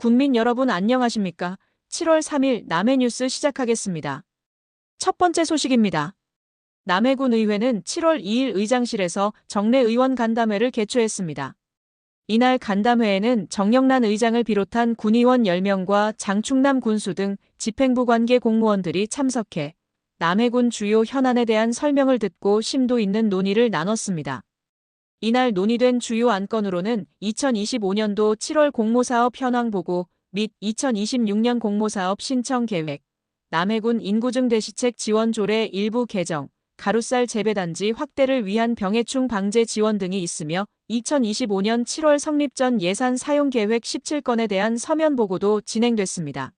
국민 여러분 안녕하십니까? 7월 3일 남해 뉴스 시작하겠습니다. 첫 번째 소식입니다. 남해군 의회는 7월 2일 의장실에서 정례 의원 간담회를 개최했습니다. 이날 간담회에는 정영란 의장을 비롯한 군의원 10명과 장충남 군수 등 집행부 관계 공무원들이 참석해 남해군 주요 현안에 대한 설명을 듣고 심도 있는 논의를 나눴습니다. 이날 논의된 주요 안건으로는 2025년도 7월 공모사업 현황 보고 및 2026년 공모사업 신청 계획, 남해군 인구증 대시책 지원 조례 일부 개정, 가루쌀 재배단지 확대를 위한 병해충 방제 지원 등이 있으며 2025년 7월 성립 전 예산 사용 계획 17건에 대한 서면 보고도 진행됐습니다.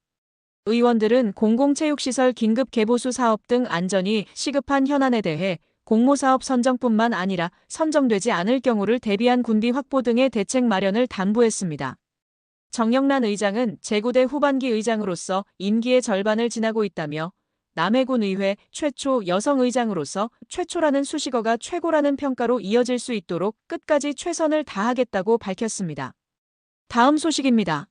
의원들은 공공체육시설 긴급 개보수 사업 등 안전이 시급한 현안에 대해 공모사업 선정뿐만 아니라 선정되지 않을 경우를 대비한 군비 확보 등의 대책 마련을 당부했습니다. 정영란 의장은 제구대 후반기 의장으로서 임기의 절반을 지나고 있다며 남해군 의회 최초 여성 의장으로서 최초라는 수식어가 최고라는 평가로 이어질 수 있도록 끝까지 최선을 다하겠다고 밝혔습니다. 다음 소식입니다.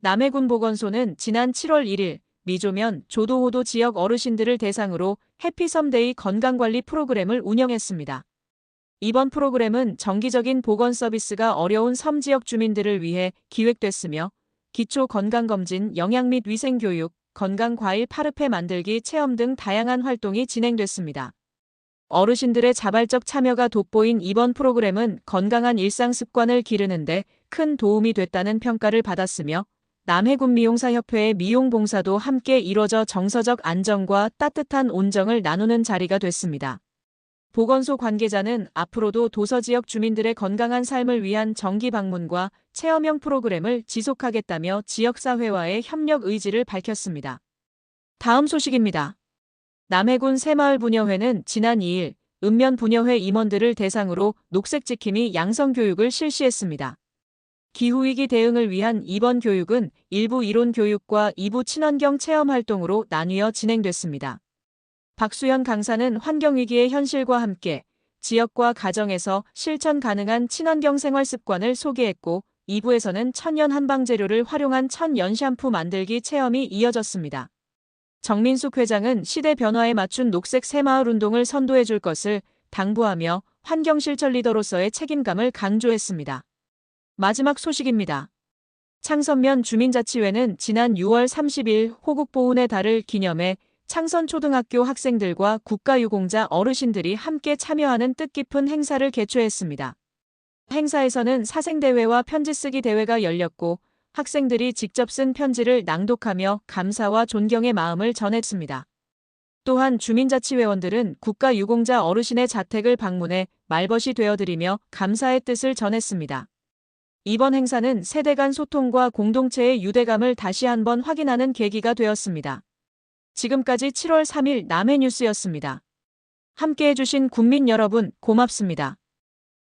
남해군 보건소는 지난 7월 1일 미조면 조도호도 지역 어르신들을 대상으로 해피섬데이 건강관리 프로그램을 운영했습니다. 이번 프로그램은 정기적인 보건 서비스가 어려운 섬 지역 주민들을 위해 기획됐으며 기초 건강검진, 영양 및 위생교육, 건강과일 파르페 만들기 체험 등 다양한 활동이 진행됐습니다. 어르신들의 자발적 참여가 돋보인 이번 프로그램은 건강한 일상 습관을 기르는데 큰 도움이 됐다는 평가를 받았으며 남해군 미용사협회의 미용 봉사도 함께 이뤄져 정서적 안정과 따뜻한 온정을 나누는 자리가 됐습니다. 보건소 관계자는 앞으로도 도서 지역 주민들의 건강한 삶을 위한 정기 방문과 체험형 프로그램을 지속하겠다며 지역사회와의 협력 의지를 밝혔습니다. 다음 소식입니다. 남해군 새마을 분여회는 지난 2일 읍면 분여회 임원들을 대상으로 녹색 지킴이 양성 교육을 실시했습니다. 기후위기 대응을 위한 이번 교육은 일부 이론 교육과 2부 친환경 체험 활동으로 나뉘어 진행됐습니다. 박수현 강사는 환경위기의 현실과 함께 지역과 가정에서 실천 가능한 친환경 생활 습관을 소개했고 2부에서는 천연 한방 재료를 활용한 천연 샴푸 만들기 체험이 이어졌습니다. 정민숙 회장은 시대 변화에 맞춘 녹색 새마을 운동을 선도해 줄 것을 당부하며 환경 실천 리더로서의 책임감을 강조했습니다. 마지막 소식입니다. 창선면 주민자치회는 지난 6월 30일 호국보훈의 달을 기념해 창선초등학교 학생들과 국가유공자 어르신들이 함께 참여하는 뜻깊은 행사를 개최했습니다. 행사에서는 사생대회와 편지쓰기 대회가 열렸고 학생들이 직접 쓴 편지를 낭독하며 감사와 존경의 마음을 전했습니다. 또한 주민자치회원들은 국가유공자 어르신의 자택을 방문해 말벗이 되어드리며 감사의 뜻을 전했습니다. 이번 행사는 세대 간 소통과 공동체의 유대감을 다시 한번 확인하는 계기가 되었습니다. 지금까지 7월 3일 남해 뉴스였습니다. 함께 해 주신 국민 여러분 고맙습니다.